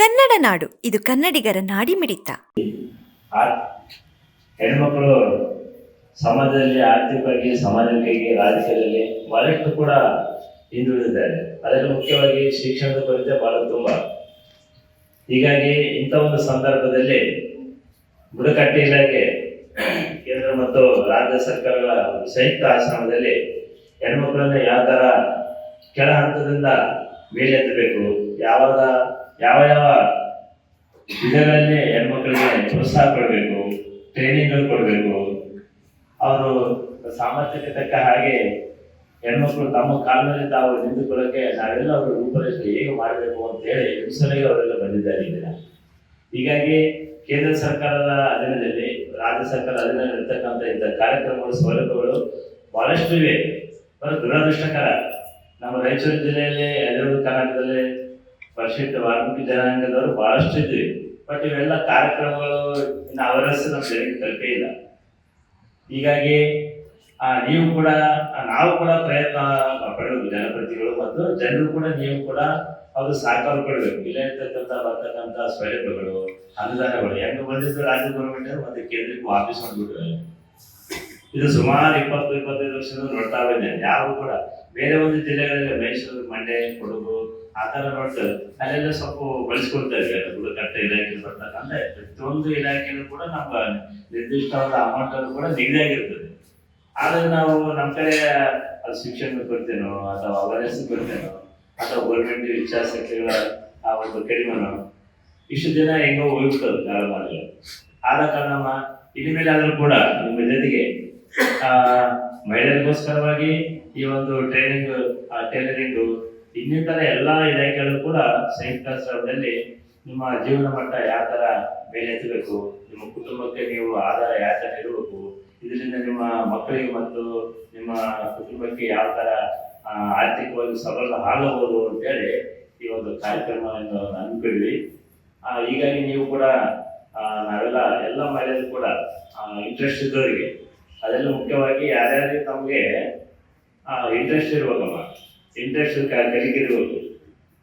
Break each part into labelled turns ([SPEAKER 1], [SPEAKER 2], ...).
[SPEAKER 1] ಕನ್ನಡ ನಾಡು. ಇದು ಕನ್ನಡಿಗರ ನಾಡಿ
[SPEAKER 2] ಮಿಡಿತ ಹೆಣ್ಮಕ್ಕಳು ಸಮಾಜದಲ್ಲಿ ಆರ್ಥಿಕವಾಗಿ ಸಮಾಜಕ್ಕಾಗಿ ರಾಜಕೀಯದಲ್ಲಿ ಬಹಳಷ್ಟು ಕೂಡ ಹಿಂದುಳಿದಿದ್ದಾರೆ. ಅದರಲ್ಲಿ ಮುಖ್ಯವಾಗಿ ಶಿಕ್ಷಣದ ಕೊರತೆ ಬಹಳ ತುಂಬ. ಹೀಗಾಗಿ ಇಂಥ ಒಂದು ಸಂದರ್ಭದಲ್ಲಿ ಬುಡಕಟ್ಟು ಇಲಾಖೆ, ಕೇಂದ್ರ ಮತ್ತು ರಾಜ್ಯ ಸರ್ಕಾರಗಳ ಸಂಯುಕ್ತ ಆಶ್ರಮದಲ್ಲಿ ಹೆಣ್ಮಕ್ಳನ್ನ ಯಾವ ಥರ ಕೆಳ ಹಂತದಿಂದ ಮೇಲೆತ್ತಬೇಕು, ಯಾವಾಗ ಯಾವ ಯಾವ ಇದರಲ್ಲಿ ಹೆಣ್ಮಕ್ಳಿಗೆ ಪ್ರೋತ್ಸಾಹ ಕೊಡಬೇಕು ಟ್ರೈನಿಂಗ್ಗಳು ಕೊಡಬೇಕು, ಅವರು ಸಾಮರ್ಥ್ಯಕ್ಕೆ ತಕ್ಕ ಹಾಗೆ ಹೆಣ್ಮಕ್ಳು ತಮ್ಮ ಕಾಲದಲ್ಲಿ ತಾವು ನಿಂತುಕೊಳ್ಳಕ್ಕೆ ನಾವೆಲ್ಲ ಅವರು ರೂಪರೇಷೆ ಹೇಗೆ ಮಾಡಬೇಕು ಅಂತ ಹೇಳಿ ಹಿಂಸನೆಗೆ ಅವರೆಲ್ಲ ಬಂದಿದ್ದಾರೆ ಈ ದಿನ ಹೀಗಾಗಿ ಕೇಂದ್ರ ಸರ್ಕಾರದ ಅಧೀನದಲ್ಲಿ, ರಾಜ್ಯ ಸರ್ಕಾರ ಅಧೀನದಲ್ಲಿ ಇರ್ತಕ್ಕಂಥ ಇಂಥ ಕಾರ್ಯಕ್ರಮಗಳು, ಸೌಲಭ್ಯಗಳು ಬಹಳಷ್ಟು ಇವೆ. ದುರದೃಷ್ಟಕರ. ನಮ್ಮ ರಾಯಚೂರು ಜಿಲ್ಲೆಯಲ್ಲಿ, ಹೈದರಾಬಾದ್, ಕರ್ನಾಟಕದಲ್ಲಿ ಪರಿಶಿಷ್ಟ ವಾಲ್ಮೀಕಿ ಜನಾಂಗದವರು ಬಹಳಷ್ಟು ಇದ್ವಿ. ಬಟ್ ಇವೆಲ್ಲ ಕಾರ್ಯಕ್ರಮಗಳು ಇನ್ನು ಅವರಷ್ಟು ನಮ್ಮ ತಲುಪೇ ಇಲ್ಲ. ಹೀಗಾಗಿ ನೀವು ಕೂಡ ನಾವು ಕೂಡ ಪ್ರಯತ್ನ ಪಡಬೇಕು ಜನಪ್ರತಿಗಳು ಮತ್ತು ಜನರು ಕೂಡ ನೀವು ಕೂಡ ಅವರು ಸಹಕಾರ ಕೊಡಬೇಕು. ಇಲ್ಲ ಇರ್ತಕ್ಕಂಥ ಬರ್ತಕ್ಕಂಥ ಸೌಲಭ್ಯಗಳು ಅನುದಾನಗಳು. ಹೆಂಗೆ ಬಂದಿದ್ದು ರಾಜ್ಯ ಗೌರ್ಮೆಂಟ್ ಮತ್ತೆ ಕೇಂದ್ರಕ್ಕೆ ವಾಪಸ್ ಮಾಡ್ಬಿಟ್ರೆ ಇದು ಸುಮಾರು ಇಪ್ಪತ್ತು, ಇಪ್ಪತ್ತೈದು ವರ್ಷದಿಂದ ನೋಡ್ತಾ ಇದ್ದೇನೆ ಯಾರು ಕೂಡ ಬೇರೆ ಒಂದು ಜಿಲ್ಲೆಗಳಲ್ಲಿ ಮೈಸೂರು, ಮಂಡ್ಯ, ಕೊಡಗು ಆ ಥರ ನೋಡ್ತಾರೆ ಅಲ್ಲೆಲ್ಲ ಸ್ವಲ್ಪ ಬಳಸ್ಕೊಳ್ತಾ ಇದ್ದಾರೆ ಬುಡಕಟ್ಟು ಇಲಾಖೆ ಬರ್ತಕ್ಕಂಥ ಪ್ರತಿಯೊಂದು ಇಲಾಖೆಯಲ್ಲೂ ಕೂಡ ನಮ್ಮ ನಿರ್ದಿಷ್ಟವಾದ ಅಮೌಂಟ್ ಅನ್ನು ಕೂಡ ನಿಗದಿಯಾಗಿರ್ತದೆ ಆದ್ರೆ ನಾವು ನಮ್ಮ ಕಡೆ ಅದು ಶಿಕ್ಷಣ ಕೊಡ್ತೇನೋ, ಅಥವಾ ಅವೇರ್ನೆಸ್ ಕೊಡ್ತೇನೋ, ಅಥವಾ ಗೌರ್ಮೆಂಟ್ ಇಚ್ಛಾಶಕ್ತಿಗಳ ಆ ಒಂದು ಕಡಿಮೆನೋ, ಇಷ್ಟು ದಿನ ಹೆಂಗೋ ಹೋಗ್ತದೆ ಕಾಲಮಾನಗಳು. ಆದ ಕಾರಣ ಇನ್ಮೇಲೆ ಆದ್ರೂ ಕೂಡ ನಿಮ್ಮ ಜೊತೆಗೆ, ಆ, ಮಹಿಳೆಯರಿಗೋಸ್ಕರವಾಗಿ ಈ ಒಂದು ಟ್ರೈನಿಂಗ್ ಟೈಲರಿಂಗ್ ಇನ್ನಿತರ ಎಲ್ಲಾ ಇಲಾಖೆಗಳು ಕೂಡ ಸಂಯುಕ್ತ ಸ್ಥಳದಲ್ಲಿ ನಿಮ್ಮ ಜೀವನ ಮಟ್ಟ ಯಾವ ತರ ಮೇಲೆತ್ತಬೇಕು, ನಿಮ್ಮ ಕುಟುಂಬಕ್ಕೆ ನೀವು ಆಧಾರ ಯಾವ ತರ ಇರಬೇಕು ಇದರಿಂದ ನಿಮ್ಮ ಮಕ್ಕಳಿಗೆ ಮತ್ತು ನಿಮ್ಮ ಕುಟುಂಬಕ್ಕೆ ಯಾವ ತರ ಆರ್ಥಿಕವಾಗಿ ಸಬಲ ಆಗಬಹುದು ಅಂತೇಳಿ ಈ ಒಂದು ಕಾರ್ಯಕ್ರಮವನ್ನು ಅನ್ಕೊಂಡ್ವಿ ಹೀಗಾಗಿ ನೀವು ಕೂಡ ನಾವೆಲ್ಲ ಎಲ್ಲ ಮಹಿಳೆಯರು ಕೂಡ ಇಂಟ್ರೆಸ್ಟ್ ಇದ್ದವರಿಗೆ, ಅದೆಲ್ಲ ಮುಖ್ಯವಾಗಿ ಯಾರ್ಯಾರಿಗೆ ತಮಗೆ ಇಂಟ್ರೆಸ್ಟ್ ಇರ್ಬೇಕಮ್ಮ. ಇಂಟ್ರೆಸ್ಟ್ ಕಲಿಕಿರ್ಬೇಕು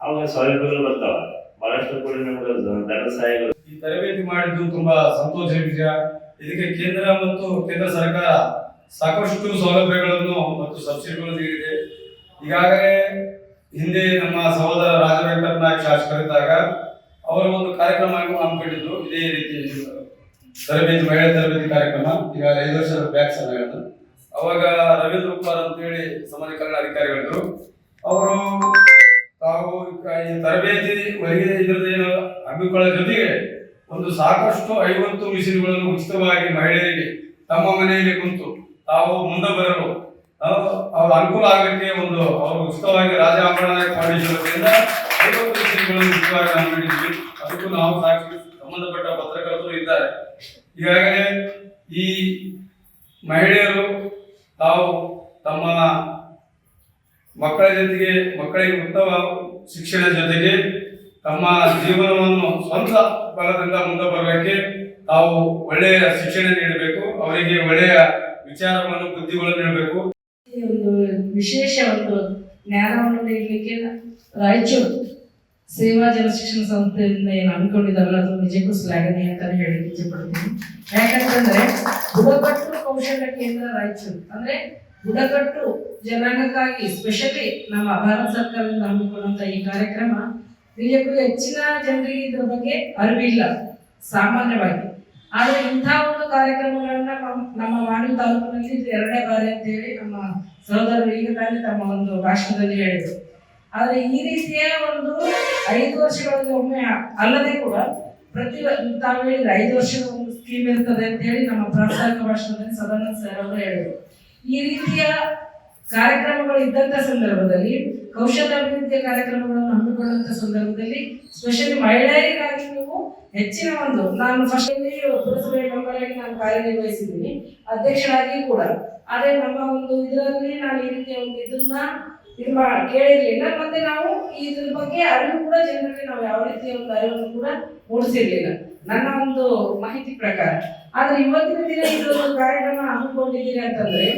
[SPEAKER 2] ಅವಾಗ ಸೌಲಭ್ಯಗಳು ಬರ್ತಾವ. ಬಹಳಷ್ಟು ಕೂಡ ನಮ್ಗೆ ಧನ ಸಹಾಯಗಳು
[SPEAKER 3] ಈ ತರಬೇತಿ ಮಾಡಿದ್ದು ತುಂಬಾ ಸಂತೋಷ ವಿಷಯ. ಇದಕ್ಕೆ ಕೇಂದ್ರ ಮತ್ತು ಕೇಂದ್ರ ಸರ್ಕಾರ ಸಾಕಷ್ಟು ಸೌಲಭ್ಯಗಳನ್ನು ಮತ್ತು ಸಬ್ಸಿಡಿಗಳನ್ನು ನೀಡಿದೆ. ಈಗಾಗಲೇ ಹಿಂದೆ ನಮ್ಮ ಸಹೋದರ ರಾಜವೇಂದ್ರ ನಾಯಕ್ ಶಾಸಕರಿದ್ದಾಗ ಅವರು ಒಂದು ಕಾರ್ಯಕ್ರಮ ಹಮ್ಮಿಕೊಂಡಿದ್ರು. ಇದೇ ರೀತಿ ತರಬೇತಿ, ಮಹಿಳಾ ತರಬೇತಿ ಕಾರ್ಯಕ್ರಮ. ಈಗ ಐದು ವರ್ಷದ ಬ್ಯಾಕ್ ಅವಾಗ ರವೀಂದ್ರ ಕುಮಾರ್ ಅಂತೇಳಿ ಸಮಾಜ ಕಲ್ಯಾಣ ಅಧಿಕಾರಿಗಳಿದ್ರು. ಅವರು ತಾವು ತರಬೇತಿ ಹೊರಗೆ ಇದರದೇನು ಹಮ್ಮಿಕೊಳ್ಳೋ ಜೊತೆಗೆ ಒಂದು ಸಾಕಷ್ಟು ಐವತ್ತು ಮಿಷಿನ್ಗಳನ್ನು ಉಚಿತವಾಗಿ ಮಹಿಳೆಯರಿಗೆ ತಮ್ಮ ಮನೆಯಲ್ಲಿ ಕುಂತು ತಾವು ಮುಂದೆ ಬರಲು ಅವರ ಅನುಕೂಲ ಆಗಲಿಕ್ಕೆ ಒಂದು, ಅವರು ಉಚಿತವಾಗಿ ರಾಜ ಅಂಬರನಾಯಕ ಫೌಂಡೇಶನ್ ಐವತ್ತು ಮಿಷಿನ್ಗಳನ್ನು ಉಚಿತವಾಗಿ ನಾವು ನೀಡಿದ್ವಿ ಅದಕ್ಕೂ ನಾವು ಸಾಕ್ಷಿ ಸಂಬಂಧಪಟ್ಟ ಪತ್ರಕರ್ತರು ಇದ್ದಾರೆ. ಈಗಾಗಲೇ ಈ ಮಹಿಳೆಯರು ತಾವು ತಮ್ಮ ಮಕ್ಕಳ ಜೊತೆಗೆ ಮಕ್ಕಳಿಗೆ ಉತ್ತಮ ಶಿಕ್ಷಣ ಜೊತೆಗೆ ತಮ್ಮ ಜೀವನವನ್ನು ಸ್ವಂತ ಬಲದಿಂದ ಮುಂದೆ ಬರಲಿಕ್ಕೆ ತಾವು ಒಳ್ಳೆಯ ಶಿಕ್ಷಣ ನೀಡಬೇಕು, ಅವರಿಗೆ ಒಳ್ಳೆಯ ವಿಚಾರವನ್ನು, ಬುದ್ಧಿಗಳನ್ನು ನೀಡಬೇಕು.
[SPEAKER 4] ಒಂದು ವಿಶೇಷ ಒಂದು ಜ್ಞಾನವನ್ನು ನೀಡಲಿಕ್ಕೆ ರಾಯಚೂರು ಸೇವಾ ಜನ ಶಿಕ್ಷಣ ಸಂಸ್ಥೆಯಿಂದ ಏನು ಅನ್ಕೊಂಡಿದ್ದಾರಲ್ಲ ಅದು ನಿಜಕ್ಕೂ ಶ್ಲಾಘನೀಯ ಅಂತಾನೆ ಇಚ್ಛೆ ಪಡ್ತೀನಿ ಯಾಕಂತಂದ್ರೆ ಬುಡಕಟ್ಟು ಕೌಶಲ್ಯ ಕೇಂದ್ರ ರಾಯಚೂರು. ಅಂದ್ರೆ ಬುಡಕಟ್ಟು ಜನಾಂಗಕ್ಕಾಗಿ ಸ್ಪೆಷಲಿ ನಮ್ಮ ಭಾರತ ಸರ್ಕಾರದಿಂದ ಹಮ್ಮಿಕೊಂಡಂತ ಈ ಕಾರ್ಯಕ್ರಮ ನಿಜಕ್ಕೂ ಹೆಚ್ಚಿನ ಜನರಿಗೆ ಇದ್ರ ಬಗ್ಗೆ ಅರಿವಿಲ್ಲ, ಸಾಮಾನ್ಯವಾಗಿ. ಆದರೆ ಇಂಥ ಒಂದು ಕಾರ್ಯಕ್ರಮಗಳನ್ನ ನಮ್ಮ- ಮಾನವ ತಾಲೂಕಿನಲ್ಲಿ ಎರಡನೇ ಬಾರಿ ಅಂತ ಹೇಳಿ ನಮ್ಮ ಸಹೋದರರು ಈಗ ತಾನೇ ತಮ್ಮ ಒಂದು ಭಾಷಣದಲ್ಲಿ ಹೇಳಿದರು. ಆದರೆ ಈ ರೀತಿಯ ಒಂದು ಐದು ವರ್ಷಗಳಿಗೆ ಒಮ್ಮೆ ಅಲ್ಲದೆ ಕೂಡ ಪ್ರತಿ ತಾವು ಹೇಳಿದ್ರೆ ಐದು ವರ್ಷದ ಒಂದು ಸ್ಕೀಮ್ ಇರ್ತದೆ ಅಂತ ಹೇಳಿ ನಮ್ಮ ಪ್ರಾಸ್ತಾವಿಕ ಭಾಷಣದಲ್ಲಿ ಸದಾನಂದ ಸರ್ ಅವರು ಹೇಳಿದರು. ಈ ರೀತಿಯ ಕಾರ್ಯಕ್ರಮಗಳು ಇದ್ದಂಥ ಸಂದರ್ಭದಲ್ಲಿ ಕೌಶಲ್ಯ ಅಭಿವೃದ್ಧಿಯ ಕಾರ್ಯಕ್ರಮಗಳನ್ನು ಹಮ್ಮಿಕೊಂಡಂತ ಸಂದರ್ಭದಲ್ಲಿ ಸ್ಪೆಷಲಿ ಮಹಿಳೆಯರಿಗಾಗಿ ನೀವು ಹೆಚ್ಚಿನ ಒಂದು, ನಾನು ಫಸ್ಟ್ ಪುರಸಭೆ ಮೆಂಬರಾಗಿ ನಾನು ಕಾರ್ಯನಿರ್ವಹಿಸಿದ್ದೀನಿ ಅಧ್ಯಕ್ಷರಾಗಿ ಕೂಡ. ಆದರೆ ನಮ್ಮ ಒಂದು ಇದರಲ್ಲಿ ನಾನು ಈ ರೀತಿಯ ಒಂದು ಇದನ್ನ ಇದು ಕೇಳಿರಲಿಲ್ಲ, ಮತ್ತೆ ನಾವು ಇದ್ರ ಬಗ್ಗೆ ಅರಿವು ಕೂಡ ಜನರಲ್ಲಿ ನಾವು ಯಾವ ರೀತಿಯ ಒಂದು ಅರಿವನ್ನು ಕೂಡ ಮೂಡಿಸಿರ್ಲಿಲ್ಲ. ನನ್ನ ಒಂದು ಮಾಹಿತಿ ಪ್ರಕಾರ, ಆದ್ರೆ ಇವತ್ತಿನ ದಿನ ಇದು ಒಂದು ಕಾರ್ಯಕ್ರಮ ಹಮ್ಮಿಕೊಂಡಿದ್ದೀರಿ ಅಂತಂದ್ರೆ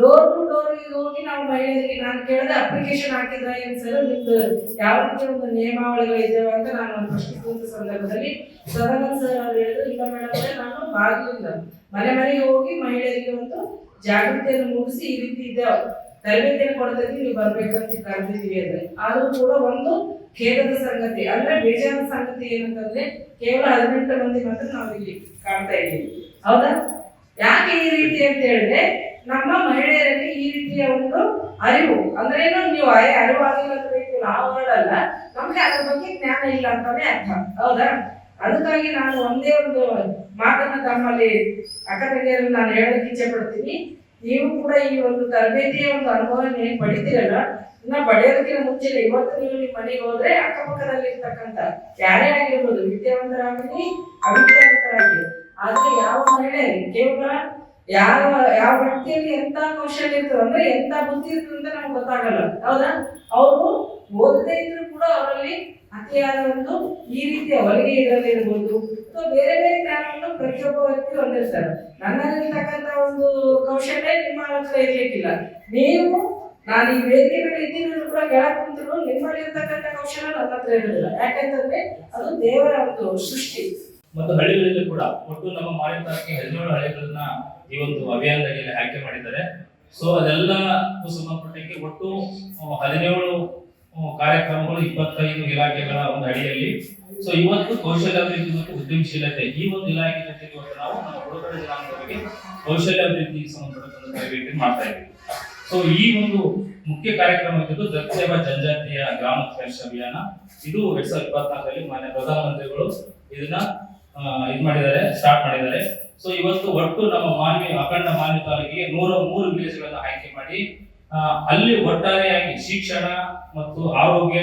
[SPEAKER 4] ಡೋರ್ ಟು ಡೋರ್ ಹೋಗಿ ನಾವು ಮಹಿಳೆಯರಿಗೆ ನಾನು ಕೇಳಿದೆ ಅಪ್ಲಿಕೇಶನ್ ಹಾಕಿದ್ರ ಏನ್ ಸರ್ ನಿಮ್ದು ಯಾವ ರೀತಿ ಒಂದು ನಿಯಮಾವಳಿಗಳು ಇದಾವೆ ಅಂತ ನಾನು ಒಂದು ಪ್ರಶ್ನಿಸಿದ ಸಂದರ್ಭದಲ್ಲಿ ಸದಾನಂದ ಸರ್ ಅವರು ಹೇಳಿದ್ರು, ಇಲ್ಲ ಮೇಡಮ್ ನಾನು ಬಾಗಿಲಿಂದ ಮನೆ ಮನೆಗೆ ಹೋಗಿ ಮಹಿಳೆಯರಿಗೆ ಒಂದು ಜಾಗೃತಿಯನ್ನು ಮೂಡಿಸಿ ಈ ರೀತಿ ಇದ್ದಾವೆ. ತರಬೇತಿಯನ್ನು ಕೊಡೋದಕ್ಕೆ ನೀವು ಬರ್ಬೇಕಂತ ಕರೆದಿದ್ದೀವಿ ಅಂದ್ರೆ. ಆದರೂ ಕೂಡ ಒಂದು ಖೇದದ ಸಂಗತಿ, ಅಂದ್ರೆ ಬೇಜಾರದ ಸಂಗತಿ ಏನಂತಂದ್ರೆ ಕೇವಲ ಹದಿನೆಂಟು ಮಂದಿ ಮಾತ್ರ ನಾವು ಇಲ್ಲಿ ಕಾಣ್ತಾ ಇದ್ದೀವಿ. ಹೌದಾ? ಯಾಕೆ ಈ ರೀತಿ ಅಂತ ಹೇಳಿದ್ರೆ, ನಮ್ಮ ಮಹಿಳೆಯರಲ್ಲಿ ಈ ರೀತಿಯ ಒಂದು ಅರಿವು, ಅಂದ್ರೆ ನೀವು ಅರಿವು ಅರಿವಾಗಿಲ್ಲ ಅಂತ ನಾವು ಹೇಳಲ್ಲ, ನಮ್ಗೆ ಅದ್ರ ಬಗ್ಗೆ ಜ್ಞಾನ ಇಲ್ಲ ಅಂತಾನೆ ಅರ್ಥ. ಹೌದಾ? ಅದಕ್ಕಾಗಿ ನಾನು ಒಂದೇ ಒಂದು ಮಾತನ್ನ ತಮ್ಮಲ್ಲಿ ಅಕ್ಕ ತಂಗಿಯರಲ್ಲಿ ನಾನು ಹೇಳೋಕೆ ಇಚ್ಛೆ ಪಡ್ತೀನಿ. ನೀವು ಕೂಡ ಈ ಒಂದು ತರಬೇತಿಯ ಒಂದು ಅನುಭವ ನೀವು ಪಡಿತೀರಲ್ಲ, ಇನ್ನ ಪಡೆಯೋದಕ್ಕಿಂತ ಮುಂಚೆ ಇವತ್ತು ನೀವು ನಿಮ್ಮ ಮನೆಗೆ ಹೋದ್ರೆ ಅಕ್ಕಪಕ್ಕದಲ್ಲಿ ಇರ್ತಕ್ಕಂತ ಯಾರೇ ಆಗಿರ್ಬೋದು ವಿದ್ಯಾವಂತರಾಗಲಿ, ಅವಿದ್ಯಾವಂತರಾಗಲಿ, ಆದ್ರೆ ಯಾವ ಮಹಿಳೆ ಕೇವಲ ಯಾವ ಯಾವ ವ್ಯಕ್ತಿಯಲ್ಲಿ ಎಂತ ಕೌಶಲ್ಯ ಇರ್ತದೆ ಅಂದ್ರೆ ಎಂತ ಬುದ್ಧಿ ಇರ್ತದೆ ಅಂತ ನಮ್ಗೆ ಗೊತ್ತಾಗಲ್ಲ. ಹೌದಾ? ಅವರು ಓದದೇ ಇದ್ರು ಕೂಡ ಅವರಲ್ಲಿ ಅತಿಯಾದ ಒಂದು ಈ ರೀತಿಯ ಹೊಲಿಗೆ ಇದರಲ್ಲಿ ಇರ್ಬೋದು. ಅಥವಾ ಬೇರೆ ಬೇರೆ ಜ್ಞಾನವನ್ನು ಪ್ರತಿಯೊಬ್ಬ ವ್ಯಕ್ತಿ ಹೊಂದಿರ್ತಾರೆ. ನನ್ನಲ್ಲಿರ್ತಕ್ಕಂಥ ಒಂದು ಕೌಶಲ್ಯ ನಿಮ್ಮ ಹತ್ರ ಇರ್ಲಿಕ್ಕಿಲ್ಲ. ನೀವು, ನಾನು ಈ ವೇದಿಕೆ ಮೇಲೆ ಕೂಡ ಕೆಳಗೆ ಕುಂತರು ನಿಮ್ಮಲ್ಲಿ ಇರ್ತಕ್ಕಂಥ ಕೌಶಲ್ಯ ನನ್ನ ಹತ್ರ ಇರೋದಿಲ್ಲ ಯಾಕಂತಂದ್ರೆ ಅದು ದೇವರ ಒಂದು ಸೃಷ್ಟಿ.
[SPEAKER 5] ಮತ್ತು ಹಳ್ಳಿಗಳಲ್ಲಿ ಕೂಡ ಒಟ್ಟು ನಮ್ಮ ಮಾರಿನ ಹದಿನೇಳು ಹಳ್ಳಿಗಳನ್ನ ಈ ಒಂದು ಅಭಿಯಾನದಲ್ಲಿ ಆಯ್ಕೆ ಮಾಡಿದ್ದಾರೆ. ಸೊ ಅದೆಲ್ಲ ಸಂಬಂಧಪಟ್ಟಕ್ಕೆ ಒಟ್ಟು ಹದಿನೇಳು ಕಾರ್ಯಕ್ರಮಗಳು ಇಪ್ಪತ್ತೈದು ಇಲಾಖೆಗಳ ಒಂದು ಅಡಿಯಲ್ಲಿ. ಸೊ ಇವತ್ತು ಕೌಶಲ್ಯಾಭಿವೃದ್ಧಿ ಮತ್ತು ಉದ್ಯಮಶೀಲತೆ ಈ ಒಂದು ಇಲಾಖೆ ಜೊತೆ ಇವತ್ತು ನಾವು ನಮ್ಮ ಉಡುಗೊರೆ ಜನಾಂಗದವರಿಗೆ ಕೌಶಲ್ಯಾಭಿವೃದ್ಧಿಗೆ ಸಂಬಂಧಪಟ್ಟಂತ ತರಬೇತಿ ಮಾಡ್ತಾ ಇದ್ದೀವಿ. ಸೊ ಈ ಒಂದು ಮುಖ್ಯ ಕಾರ್ಯಕ್ರಮ ಇದ್ದು ದಕ್ಷೇವ ಜನಜಾತಿಯ ಗ್ರಾಮ ಅಭಿಯಾನ. ಇದು ಎರಡ್ ಸಾವಿರದ ಇಪ್ಪತ್ನಾಲ್ಕರಲ್ಲಿ ಮಾನ್ಯ ಪ್ರಧಾನಮಂತ್ರಿಗಳು ಇದನ್ನ ಇದ್ ಮಾಡಿದ್ದಾರೆ ಸ್ಟಾರ್ಟ್ ಮಾಡಿದ್ದಾರೆ. ಸೊ ಇವತ್ತು ಒಟ್ಟು ನಮ್ಮ ಮಾನ್ವಿ ಅಖಂಡ ಮಾನ್ವಿ ತಾಲೂಕಿಗೆ ನೂರ ಮೂರು ವಿಲೇಜ್ಗಳನ್ನು ಆಯ್ಕೆ ಮಾಡಿ ಅಲ್ಲಿ ಒಟ್ಟಾರೆಯಾಗಿ ಶಿಕ್ಷಣ ಮತ್ತು ಆರೋಗ್ಯ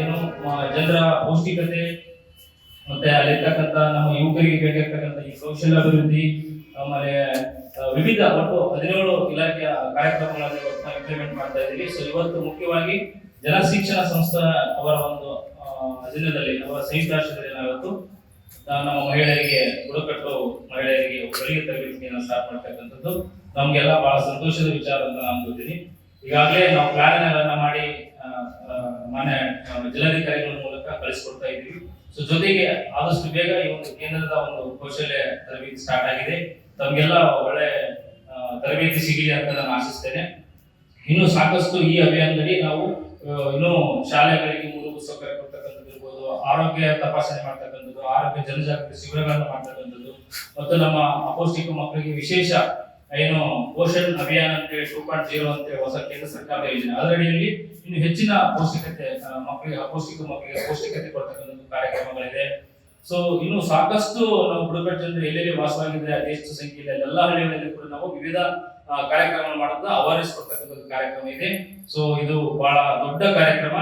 [SPEAKER 5] ಏನು ಜನರ ಪೌಷ್ಟಿಕತೆ ಮತ್ತೆ ಅಲ್ಲಿರ್ತಕ್ಕಂಥ ನಮ್ಮ ಯುವಕರಿಗೆ ಬೇಕಾಗಿರ್ತಕ್ಕಂಥ ಈ ಕೌಶಲ್ಯಾಭಿವೃದ್ಧಿ ಆಮೇಲೆ ಆ, ವಿವಿಧ ಒಟ್ಟು ಹದಿನೇಳು ಇಲಾಖೆಯ ಕಾರ್ಯಕ್ರಮಗಳನ್ನು ಇಂಪ್ಲಿಮೆಂಟ್ ಮಾಡ್ತಾ ಇದ್ದೀವಿ. ಸೊ ಇವತ್ತು ಮುಖ್ಯವಾಗಿ ಜನ ಶಿಕ್ಷಣ ಸಂಸ್ಥೆ ಅವರ ಒಂದು ಆ, ಅಧೀನದಲ್ಲಿ ಅವರ ಸಂಯುಕ್ತ ರಾಷ್ಟ್ರದಲ್ಲಿ ನಮ್ಮ ಮಹಿಳೆಯರಿಗೆ, ಬುಡಕಟ್ಟು ಮಹಿಳೆಯರಿಗೆ ಹೊಲಿಗೆ ತರಬೇತಿಯನ್ನು ಸ್ಟಾರ್ಟ್ ಮಾಡ್ತಕ್ಕಂಥದ್ದು. ನಮ್ಗೆಲ್ಲ ಬಹಳ ಸಂತೋಷದ ವಿಚಾರ ಅಂತ ನಾನು ಗೊತ್ತೀನಿ ಈಗಾಗಲೇ ನಾವು ಪ್ಲಾನ್ ಅನ್ನ ಮಾಡಿ ಮಾನ್ಯ ಜಿಲ್ಲಾಧಿಕಾರಿಗಳ ಮೂಲಕ ಕಳಿಸ್ಕೊಡ್ತಾ ಇದ್ದೀವಿ. ಸೊ ಜೊತೆಗೆ ಆದಷ್ಟು ಬೇಗ ಈ ಒಂದು ಕೇಂದ್ರದ ಒಂದು ಕೌಶಲ್ಯ ತರಬೇತಿ ಸ್ಟಾರ್ಟ್ ಆಗಿದೆ. ತಮಗೆಲ್ಲ ಒಳ್ಳೆ ತರಬೇತಿ ಸಿಗಲಿ ಅಂತ ನಾನು ಆಶಿಸ್ತೇನೆ. ಇನ್ನು ಸಾಕಷ್ಟು ಈ ಅಭಿಯಾನದಲ್ಲಿ ನಾವು ಇನ್ನು ಶಾಲೆಗಳಿಗೆ ಮೂಲಭೂತ ಸೌಕರ್ಯ ಕೊಡ್ತಕ್ಕಂಥದ್ದು ಇರ್ಬೋದು, ಆರೋಗ್ಯ ತಪಾಸಣೆ ಮಾಡ್ತಕ್ಕಂಥದ್ದು ಆರೋಗ್ಯ ಜನಜಾಗೃತಿ ಶಿಬಿರಗಳನ್ನು ಮಾಡ್ತಕ್ಕಂಥದ್ದು. ಮತ್ತು ನಮ್ಮ ಅಪೌಷ್ಟಿಕ ಮಕ್ಕಳಿಗೆ ವಿಶೇಷ ಏನು ಪೋಷಣ್ ಅಭಿಯಾನ ಅಂತೇಳಿ ಟೂ ಪಾಯಿಂಟ್ ಜೀರೋ ಅಂತೇಳಿ ಹೊಸ ಕೇಂದ್ರ ಸರ್ಕಾರದ ಯೋಜನೆ ಅದರಡಿಯಲ್ಲಿ ಇನ್ನು ಹೆಚ್ಚಿನ ಪೌಷ್ಟಿಕತೆ ಮಕ್ಕಳಿಗೆ, ಅಪೌಷ್ಟಿಕ ಮಕ್ಕಳಿಗೆ ಪೌಷ್ಟಿಕತೆ ಕೊಡ್ತಕ್ಕಂಥ ಕಾರ್ಯಕ್ರಮಗಳಿದೆ. ಸೊ ಇನ್ನು ಸಾಕಷ್ಟು ನಾವು ಬುಡಕಟ್ಟು ಜನರು ಎಲ್ಲೆಲ್ಲಿ ವಾಸವಾಗಿದ್ರೆ ಅದೆಷ್ಟು ಸಂಖ್ಯೆಯಲ್ಲಿ ಎಲ್ಲ ಹಳ್ಳಿಗಳಲ್ಲಿ ಕೂಡ ನಾವು ವಿವಿಧ ಕಾರ್ಯಕ್ರಮಗಳನ್ನು ಕಾರ್ಯಕ್ರಮ ಮಾಡೋದು ಅವೇರ್ನೆಸ್ ಕೊಡ್ತಕ್ಕಂಥದ್ದು ಕಾರ್ಯಕ್ರಮ ಇದೆ. ಸೊ ಇದು ಬಹಳ ದೊಡ್ಡ ಕಾರ್ಯಕ್ರಮ.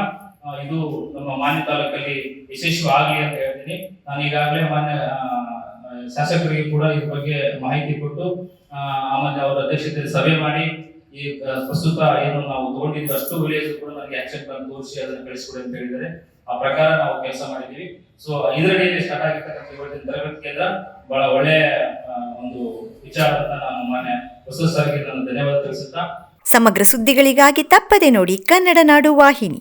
[SPEAKER 5] ಇದು ನಮ್ಮ ಮಾನ್ಯ ತಾಲೂಕಲ್ಲಿ ಯಶಸ್ವಿ ಆಗಲಿ ಅಂತ ಹೇಳ್ತೀನಿ. ನಾನು ಈಗಾಗಲೇ ಮಾನ್ಯ ಶಾಸಕರಿಗೆ ಕೂಡ ಇದ್ರ ಬಗ್ಗೆ ಮಾಹಿತಿ ಕೊಟ್ಟು ಆಮೇಲೆ ಅವರ ಅಧ್ಯಕ್ಷತೆಯಲ್ಲಿ ಸಭೆ ಮಾಡಿ, ಈ ಪ್ರಸ್ತುತ ಏನು ನಾವು ತಗೊಂಡಿದ್ದು ಅಷ್ಟು ವಿಲೇಜ್ ಕೂಡ ನನಗೆ ಆಕ್ಷನ್ ಪ್ಲಾನ್ ತೋರಿಸಿ ಅದನ್ನು ಕಳಿಸ್ಕೊಡಿ ಅಂತ ಹೇಳಿದರೆ ಆ ಪ್ರಕಾರ ನಾವು ಕೆಲಸ ಮಾಡಿದ್ದೀವಿ. ಸೊ ಇದರಲ್ಲಿ ಸ್ಟಾರ್ಟ್ ಆಗಿರ್ತಕ್ಕಂಥ ಇವತ್ತಿನ ತರಗತಿ ಕೇಂದ್ರ ಬಹಳ ಒಳ್ಳೆ ಒಂದು ವಿಚಾರ ಅಂತ ನಾನು ಮಾನ್ಯ ಹೊಸ ಸರ್ಗೆ ನಾನು ಧನ್ಯವಾದ ತಿಳಿಸುತ್ತಾ
[SPEAKER 1] ಸಮಗ್ರ ಸುದ್ದಿಗಳಿಗಾಗಿ ತಪ್ಪದೆ ನೋಡಿ ಕನ್ನಡ ನಾಡು ವಾಹಿನಿ.